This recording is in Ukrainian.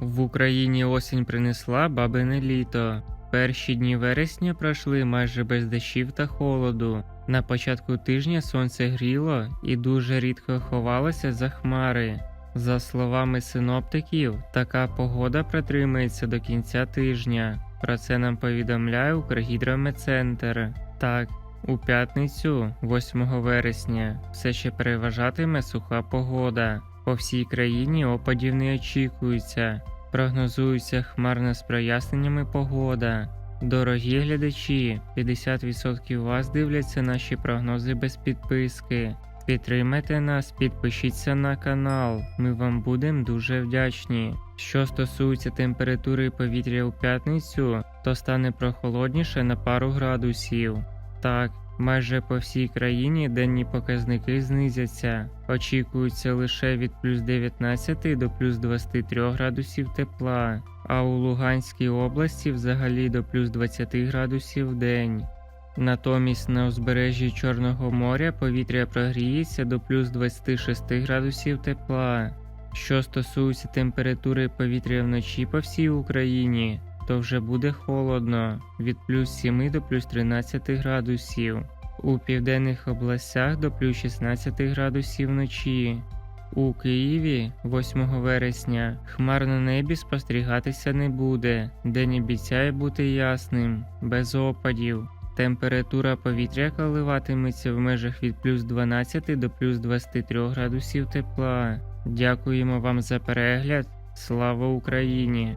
В Україні осінь принесла бабине літо. Перші дні вересня пройшли майже без дощів та холоду. На початку тижня сонце гріло і дуже рідко ховалося за хмари. За словами синоптиків, така погода протримається до кінця тижня. Про це нам повідомляє Укргідрометцентр. Так, у п'ятницю, 8 вересня, все ще переважатиме суха погода. По всій країні опадів не очікується. Прогнозується хмарна з проясненнями погода. Дорогі глядачі, 50% вас дивляться наші прогнози без підписки. Підтримайте нас, підпишіться на канал. Ми вам будемо дуже вдячні. Що стосується температури повітря у п'ятницю, то стане прохолодніше на пару градусів. Так, майже по всій країні денні показники знизяться. Очікується лише від плюс 19 до плюс 23 градусів тепла, а у Луганській області взагалі до плюс 20 градусів в день. Натомість на узбережжі Чорного моря повітря прогріється до плюс 26 градусів тепла. Що стосується температури повітря вночі по всій Україні, то вже буде холодно від плюс 7 до плюс 13 градусів. У південних областях до плюс 16 градусів вночі. У Києві 8 вересня хмар на небі спостерігатися не буде, день обіцяє бути ясним, без опадів. Температура повітря коливатиметься в межах від плюс 12 до плюс 23 градусів тепла. Дякуємо вам за перегляд. Слава Україні!